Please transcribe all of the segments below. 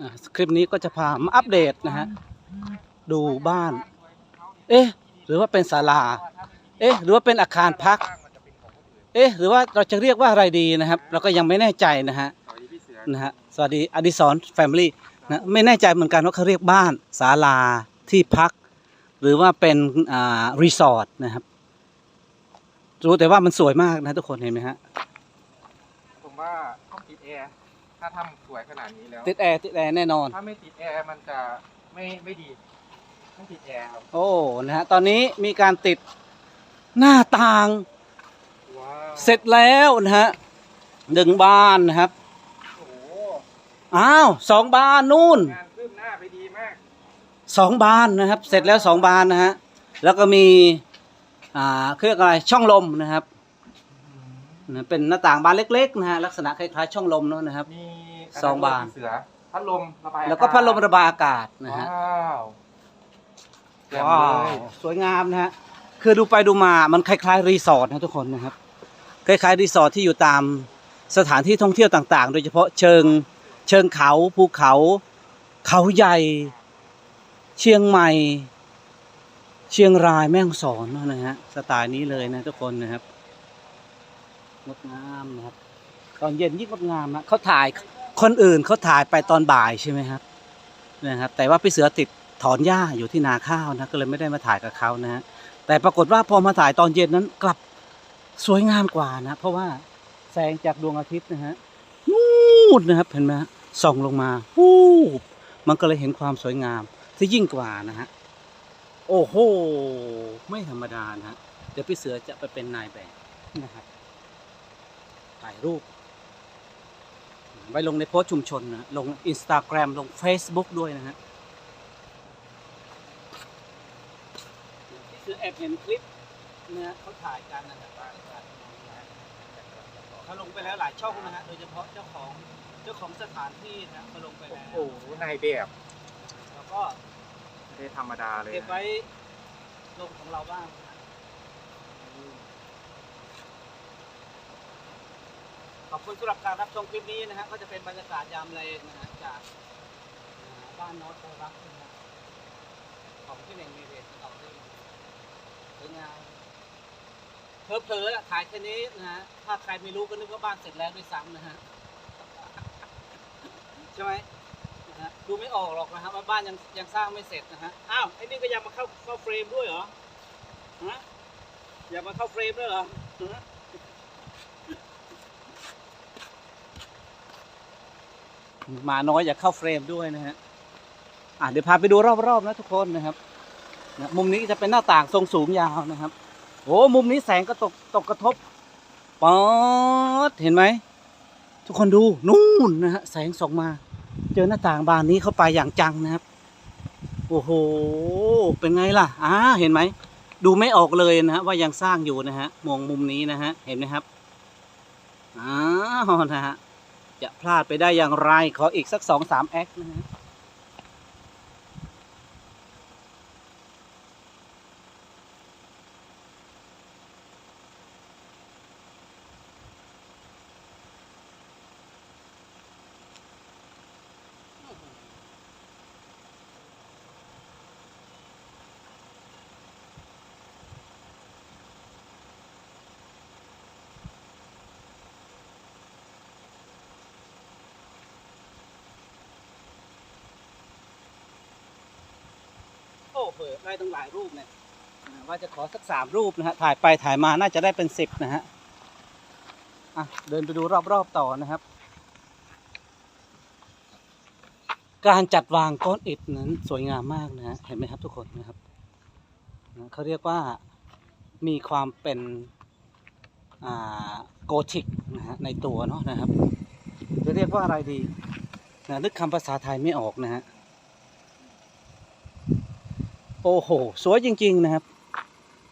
อะคลิปนี้ก็จะพามาอัปเดตนะฮะดูบ้าน เอ๊ะ หรือว่าเป็นศาลา เอ๊ะ หรือว่าเป็นอาคารพัก เอ๊ะ หรือว่าเราจะเรียกว่าอะไรดีนะครับ เราก็ยังไม่แน่ใจนะฮะสวัสดีพี่เสือนะฮะสวัสดีอดิศรแฟมิลี่นะไม่แน่ใจเหมือนกันว่าเขาเรียกบ้านศาลาที่พัก หรือว่าเป็นอ่ารีสอร์ทนะครับรู้แต่ว่ามันสวยมากนะทุกคนเห็นไหมฮะผมว่าต้องติดแอร์ ถ้าทำสวยขนาดนี้แล้ว ติดแอร์ติดแอร์แน่นอน ถ้าไม่ติดแอร์มันจะไม่ไม่ดีต้องติดแอร์ครับ โอ้ นะฮะ ตอนนี้มีการติดหน้าต่าง ว้าวเสร็จแล้วนะฮะหนึ่งบานนะครับ โอ้โหอ้าวสองบานนู่น งานคืบหน้าไปดีมาก สองบานนะครับ เสร็จแล้วสองบานนะฮะ แล้วก็มี อ่าเครื่องอะไรช่องลมนะครับ นะเป็นหน้าต่างบานเล็กๆนะฮะลักษณะคล้ายๆช่องลมเนอะนะครับ มีสองบานพี่เสือพัดลมระบายแล้วก็พัดลมระบายอากาศนะฮะว้าวแจ่มว้าเลวยสวยงามนะฮะคือดูไปดูมามันคล้ายๆรีสอร์ทนะทุกคนนะครับคล้ายๆรีสอร์ทที่อยู่ตามสถานที่ท่องเที่ยวต่างๆ โดยเฉพาะเชิงเชิงเขาภูเขา เขาใหญ่ เชียงใหม่ เชียงรายแม่ฮ่องสอนนะฮะสไตล์นี้เลยนะทุกคนนะครับ งดงามนะครับ ตอนเย็นยิ่งงดงามนะเขาถ่ายคนอื่นเขาถ่ายไปตอนบ่ายใช่ไหมครับนะครับ แต่ว่าพี่เสือติดถอนหญ้าอยู่ที่นาข้าวนะก็เลยไม่ได้มาถ่ายกับเขานะฮะแต่ปรากฏว่าพอมาถ่ายตอนเย็นนั้นกลับสวยงามกว่านะ เพราะว่าแสงจากดวงอาทิตย์นะฮะนู่นนะครับเห็นไหมฮะส่องลงมาวูบมันก็เลยเห็นความสวยงามที่ยิ่งกว่านะฮะโอ้โห ไม่ธรรมดานะฮะเดี๋ยวพี่เสือจะไปเป็นนายแบบนะครับ ถ่ายรูป ไว้ลงในโพสต์ชุมชนนะลงอินสตาแกรมลง Facebook ด้วยนะฮะพี่เสือแอบเห็นคลิปนะฮะเขาถ่ายกันนะครับเขาลงไปแล้วหลายช่องนะฮะโดยเฉพาะเจ้าของเจ้าของสถานที่นะเขาลงไปแล้วโอ้โหนายแบบแล้วก็ไม่ได้ธรรมดาเลยเก็บไว้ลงของเราบ้างนะฮะ ขอบคุณสำหรับการรับชมคลิปนี้นะฮะก็จะเป็นบรรยากาศยามแรงนะฮะจากบ้านโนอตโตรักนะฮะของที่หนึ่งมีเรทเอาได้สวยงามเผลอๆน่ะถ่ายแค่นี้นะฮะถ้าใครไม่รู้ก็นึกว่าบ้านเสร็จแล้วด้วยซ้ำนะฮะใช่ไหมนะฮะดูไม่ออกหรอกนะฮะว่าบ้านยังยังสร้างไม่เสร็จนะฮะอ้าวไอ้นี่ก็ยังมาเข้าเข้าเฟรมด้วยเหรอฮะอยากมาเข้าเฟรมด้วยเหรอฮะห มาน้อยอยากเข้าเฟรมด้วยนะฮะอะเดี๋ยวพาไปดูรอบๆนะทุกคนนะครับนะมุมนี้จะเป็นหน้าต่างทรงสูงยาวนะครับโอ้มุมนี้แสงก็ตกตกกระทบป๊อดเห็นไหมทุกคนดูนู่นนะฮะแสงส่องมา เจอหน้าต่างบานนี้เข้าไปอย่างจังนะครับ โอ้โห เป็นไงล่ะอ่าเห็นไหมดูไม่ออกเลยนะฮะว่ายังสร้างอยู่นะฮะมองมุมนี้นะฮะเห็นไหมครับอ้าวนะฮะ จะพลาดไปได้อย่างไร ขออีกสักสองสามแอคนะฮะ โอ้โหได้ตั้งหลายรูปเนี่ยว่าจะขอสักสามรูปนะฮะถ่ายไปถ่ายมาน่าจะได้เป็นสิบนะฮะอะเดินไปดูรอบๆต่อนะครับ การจัดวางก้อนอิฐนั้นสวยงามมากนะฮะเห็นไหมครับทุกคนนะครับนะเขาเรียกว่ามีความเป็นโกธิกนะฮะในตัวเนาะนะครับ จะเรียกว่าอะไรดีนะนึกคำภาษาไทยไม่ออกนะฮะ โอ้โห สวยจริง ๆ นะครับ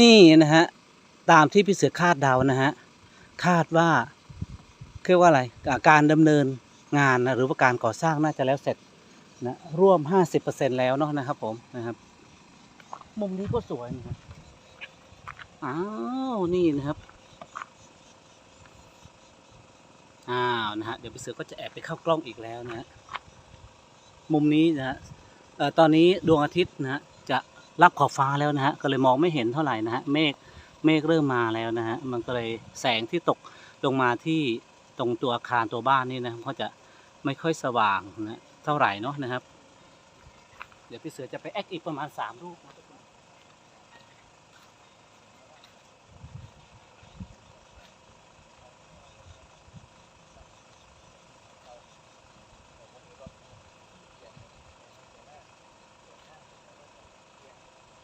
นี่นะฮะ ตามที่พี่เสือคาดเดานะฮะ คาดว่าคือว่าอะไรอาการดำเนินงานนะหรือว่าการก่อสร้างน่าจะแล้วเสร็จนะร่วม 50%แล้วเนาะนะครับผมนะครับ มุมนี้ก็สวยนะครับอ้าวนี่นะครับอ้าวนะฮะเดี๋ยวพี่เสือก็จะแอบไปเข้ากล้องอีกแล้วนะฮะมุมนี้นะฮะตอนนี้ดวงอาทิตย์นะฮะ รับขอบฟ้าแล้วนะฮะก็เลยมองไม่เห็นเท่าไหร่นะฮะเมฆเมฆเริ่มมาแล้วนะฮะมันก็เลยแสงที่ตกลงมาที่ตรงตัวอาคารตัวบ้านนี่นะก็จะไม่ค่อยสว่างนะเท่าไหร่เนาะนะครับ เดี๋ยวพี่เสือจะไปแอคอีกประมาณสามรูปนะ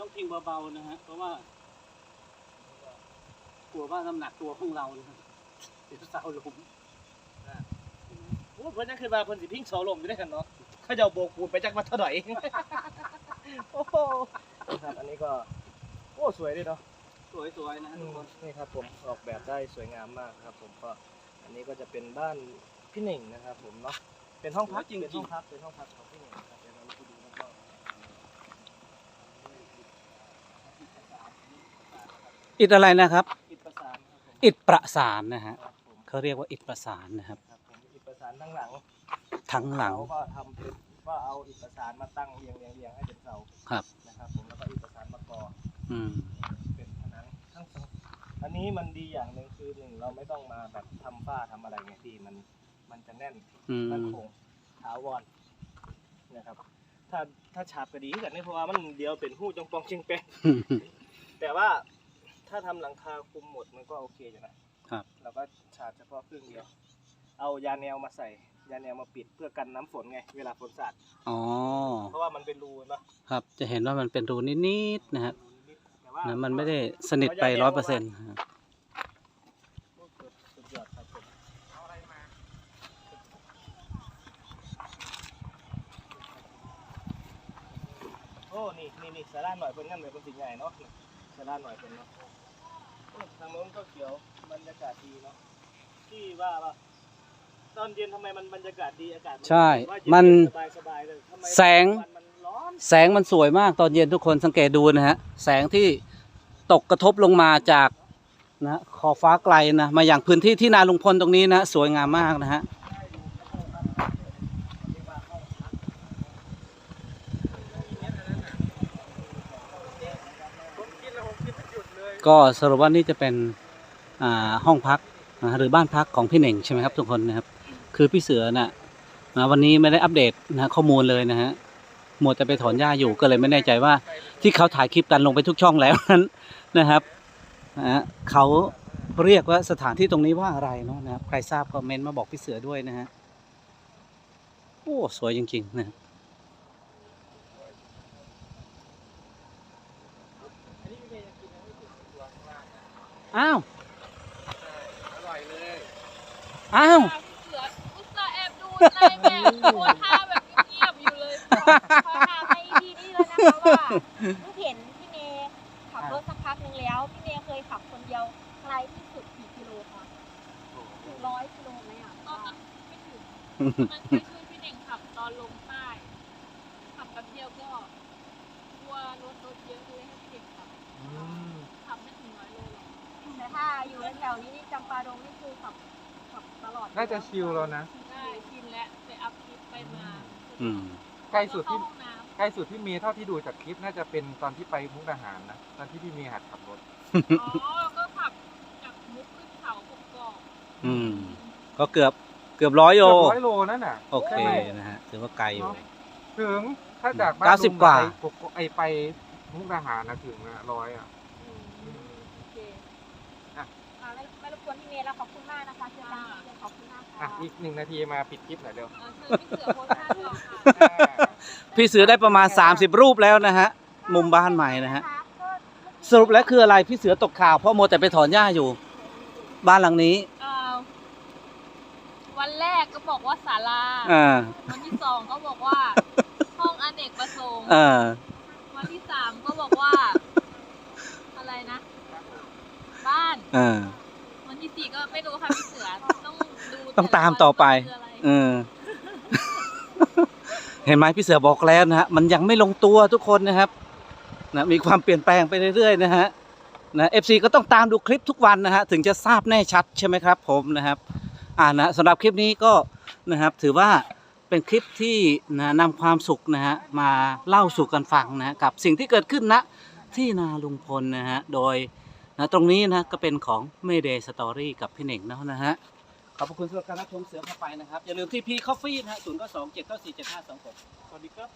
ต้องทิ้งเบาๆนะฮะ เพราะว่ากลัวว่าน้ำหนักตัวของเรานะฮะเดี๋ยวเสาหลุมโอ้เพิ่นนั่นคือว่าเพิ่นสิพิงโซลมอยู่ด้วยกันเนาะเขาจะเอาโบกปูนไปจักมาเท่าไหร่ โอ้โหครับอันนี้ก็โอ้สวยดีเนาะสวยๆนะฮะทุกคน นี่ครับผมออกแบบได้สวยงามมากครับ ผมก็อันนี้ก็จะเป็นบ้านพี่หนึ่งนะครับ ผมเนาะเป็นห้องพักเป็นห้องพักเป็นห้องพักของพี่หนึ่งครับเดี๋ยวเราไปดูแล้วก็ อิฐอะไรนะครับ อิฐประสานครับผมอิฐประสานนะฮะครับผมเขาเรียกว่าอิฐประสานนะครับครับผมอิฐประสานทั้งหลังทั้งหลังเขาก็ทำเป็นว่าเอาอิฐประสานมาตั้งเรียงเรียงเรียงให้เป็นเสาครับ นะครับผมแล้วก็อิฐประสานมาก่ออืมเป็นผนังทั้งสองอันนี้มันดีอย่างหนึ่งคือหนึ่งเราไม่ต้องมาแบบทำฝ้าทำอะไรไงพี่มันมันจะแน่นอืมมั่นคงถาวรนะครับ ถ้าถ้าฉาบก็ดีกันนี่เพราะว่ามันเดียวเป็นหู้จงปองเชียงแปง แต่ว่า ถ้าทำหลังคาคุมหมดมันก็โอเคอยู่นะครับ เราก็ฉาบเฉพาะครึ่งเดียว เอายาแนวมาใส่ ยาแนวมาปิดเพื่อกันน้ำฝนไง เวลาฝนสาด อ๋อ เพราะว่ามันเป็นรูเนาะครับ จะเห็นว่ามันเป็นรูนิดๆนะฮะรูนิดๆแต่ว่านะมันไม่ได้สนิทไปร้อยเปอร์เซ็นต์สุดยอดครับผมเอาอะไรมาโอ้นี่นี่นี่สาราหน่อยเป็นงั้นเลยเป็นสิ่งใหญ่เนาะ สาราหน่อยเป็นเนาะโอ้ทางโน้นก็เขียวบรรยากาศดีเนาะที่ว่าว่าตอนเย็นทำไมมันบรรยากาศดีอากาศใช่ว่าเย็ๆมัน สบายสบายๆเลยทำไมแสงวันมันร้อนแสงมันสวยมากตอนเย็นทุกคนสังเกตดูนะฮะ แสงที่ตกกระทบลงมาจากนะขอบฟ้าไกลนะ มาอย่างพื้นที่ที่นาลุงพลตรงนี้นะ สวยงามมากนะฮะ ผมกินแล้วผมกินไม่หยุดเลย ก็สรุปว่านี่จะเป็นห้องพักหรือบ้านพักของพี่เหน่งใช่ไหมครับทุกคนนะครับคือพี่เสือน่ะนะวันนี้ไม่ได้อัปเดตนะข้อมูลเลยนะฮะหมัวแต่ไปถอนหญ้าอยู่ก็เลยไม่แน่ใจว่า ที่เขาถ่ายคลิปกันลงไปทุกช่องแล้วนั้นนะครับนะเขาเรียกว่าสถานที่ตรงนี้ว่าอะไรเนาะนะครับใครทราบคอมเมนต์มาบอกพี่เสือด้วยนะฮะโอ้สวยจริงๆนะครับ อันนี้พี่เมย์ยังกินยังไม่ถึงตัวข้างล่างนะอ้าว อร่อยเลย อ้าว เสืออุตส่าห์แอบดูในแบบโพสท่าแบบเงียบๆอยู่เลยขอถามในทีนี้เลยนะคะว่าลูกเห็นพี่เมย์ขับรถสักพักหนึงแล้ว พี่เมย์เคยขับคนเดียวไกลที่สุดกี่กิโลคะถึงร้อยกิโลไหมอะตอนนั้นไม่ถึงมันเคยช่วยพี่เน่งขับตอนลงใต้ขับแป๊บเดียวก็กลัวรถรถเยอะเลยให้พี่เน่งขับ ขับไม่ถึงร้อยโลหรอกแต่ถ้าอยู่แถวๆนี้นี่จำปาดงนี่คือขับขับตลอดน่าจะชิลแล้วนะ ได้ชินแล้วไปอัพคลิปไปมาอืม ใกล้สุดเข้าที่ห้องน้ำ ใกล้สุดที่เมย์เท่าที่ดูจากคลิปน่าจะเป็นตอนที่ไปมุกดาหารนะ ตอนที่พี่เมย์หัดขับรถ อ๋อแล้วก็ขับจากมุกขึ้นเขากกอกอืม ก็เกือบเกือบร้อยโล เกือบร้อยโลนั่นน่ะ โอเคใช่ไหมนะฮะ ถือว่าไกลอยู่ ถึงถ้าจากบ้านเก้าสิบลุงกว่า ไปกกไอไปมุกดาหารนะถึงนะร้อยอะ อืมโอเค อะ อ่าไม่ไม่รบก วนพี่เมย์แล้วขอบคุณมากนะคะเชิญตามเชิญขอบคุณมากอะค่ะอีกหนึ่งนาทีมาปิดคลิปหน่อยเร็ว เออเชิญพี่เสือโพสท่าต่อค่ะอ่าพี่เสือได้ประมาณ 30 รูปแล้วนะฮะ มุมบ้านใหม่นะฮะ สรุปแล้วคืออะไรพี่เสือตกข่าวเพราะโมวแต่ไปถอนหญ้าอยู่ บ้านหลังนี้เอ่อวันแรกก็บอกว่าศาลา อ่าวันที่สองก็บอกว่า ห้องอเนกประสงค์เออวันที่สามก็บอกว่า อะไรนะ บ้านเออ วันที่สี่ก็ไม่รู้ค่ะพี่เสือต้องดูต้องตามต่อไปแต่ละวันว่าคืออะไรเออ เห็นไหมพี่เสือบอกแล้วนะฮะมันยังไม่ลงตัวทุกคนนะครับ นะมีความเปลี่ยนแปลงไปเรื่อยๆนะฮะนะเอฟซีก็ต้องตามดูคลิปทุกวันนะฮะถึงจะทราบแน่ชัดใช่ไหมครับ ผมนะครับอ่านะสำหรับคลิปนี้ก็นะครับ ถือว่าเป็นคลิปที่นะนำความสุขนะฮะมาเล่าสู่กันฟังนะฮะกับสิ่งที่เกิดขึ้นณที่นาลุงพลนะฮะโดย นะตรงนี้นะก็เป็นของเมเดสตอรี่กับพี่เหน่งเนาะนะฮะขอบคุณสำหรับการรับชมเสือเข้าไปนะครับ อย่าลืมที่พีคอฟฟี่นะฮะศูนย์ก็สองเจ็ดเก้าสี่เจ็ดห้าสองหกสวัสดีครับ